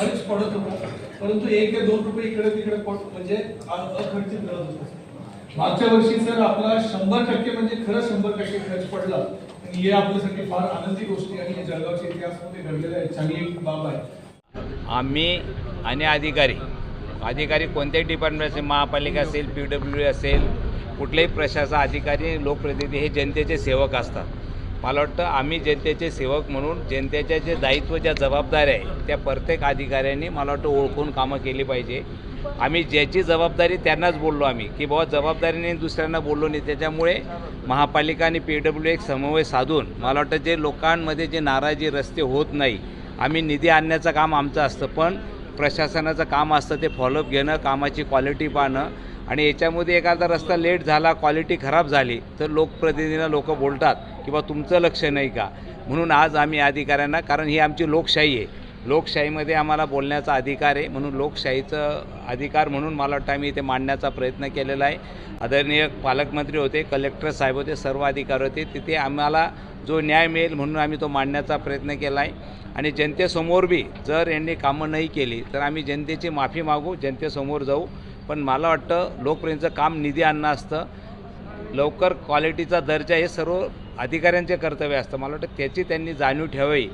खर्च पडत होता. परंतु एक ते दोन रुपये इकडे तिकडे म्हणजे अखर्चित राहत होता. मागच्या वर्षी सर आपला शंभर टक्के म्हणजे खरं शंभर टक्के खर्च पडला. आणि हे आपल्यासाठी फार आनंदी गोष्टी आणि हे जळगावच्या इतिहासामध्ये घडलेलं आहे. चांगली बाब आहे. आम्ही आणि अधिकारी. अधिकारी कोणत्याही डिपार्टमेंट असेल महापालिका असेल पी डब्ल्यू असेल कुठलेही प्रशासन अधिकारी लोकप्रतिनिधी हे जनतेचे सेवक असतात. मला वाटतं आम्ही जनतेचे सेवक म्हणून जनतेच्या जे दायित्व ज्या जबाबदाऱ्या आहे त्या प्रत्येक अधिकाऱ्यांनी मला वाटतं ओळखून कामं केली पाहिजे. आम्ही ज्याची जबाबदारी त्यांनाच बोललो आम्ही की बाबा जबाबदारीने दुसऱ्यांना बोललो नाही. त्याच्यामुळे महापालिका आणि पी डब्ल्यू एक समन्वय साधून मला वाटतं जे लोकांमध्ये जे नाराजी रस्ते होत नाही आम्ही निधी आणण्याचं काम आमचं असतं पण प्रशासनाचं काम असतं ते फॉलोअप घेणं कामाची क्वालिटी पाहणं. आणि याच्यामध्ये एखादा रस्ता लेट झाला क्वालिटी खराब झाली तर लोकप्रतिनिधींना लोक बोलतात. की बा तुमचं लक्ष नाही का? म्हणून आज आम्ही अधिकाऱ्यांना कारण ही आमची लोकशाही आहे. लोकशाहीमध्ये आम्हाला बोलण्याचा अधिकार आहे. म्हणून लोकशाहीचं अधिकार म्हणून मला वाटतं आम्ही इथे मांडण्याचा प्रयत्न केलेला आहे. आदरणीय पालकमंत्री होते कलेक्टर साहेब होते सर्व अधिकारी होते. तिथे आम्हाला जो न्याय मिळेल म्हणून आम्ही तो मांडण्याचा प्रयत्न केला आहे. आणि जनतेसमोर बी जर यांनी कामं नाही केली तर आम्ही जनतेची माफी मागू जनतेसमोर जाऊ. पण मला वाटतं लोकप्रियंचं काम निधी आणणं असतं. लवकर क्वालिटीचा दर्जा हे सर्व अधिकाऱ्यांचे कर्तव्य असतं. मला वाटतं त्याची त्यांनी जाणीव ठेवावी.